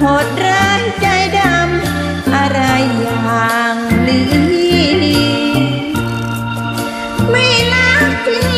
โหดร้ายใจดำ อะไรอย่างนี้ไม่รักทิ้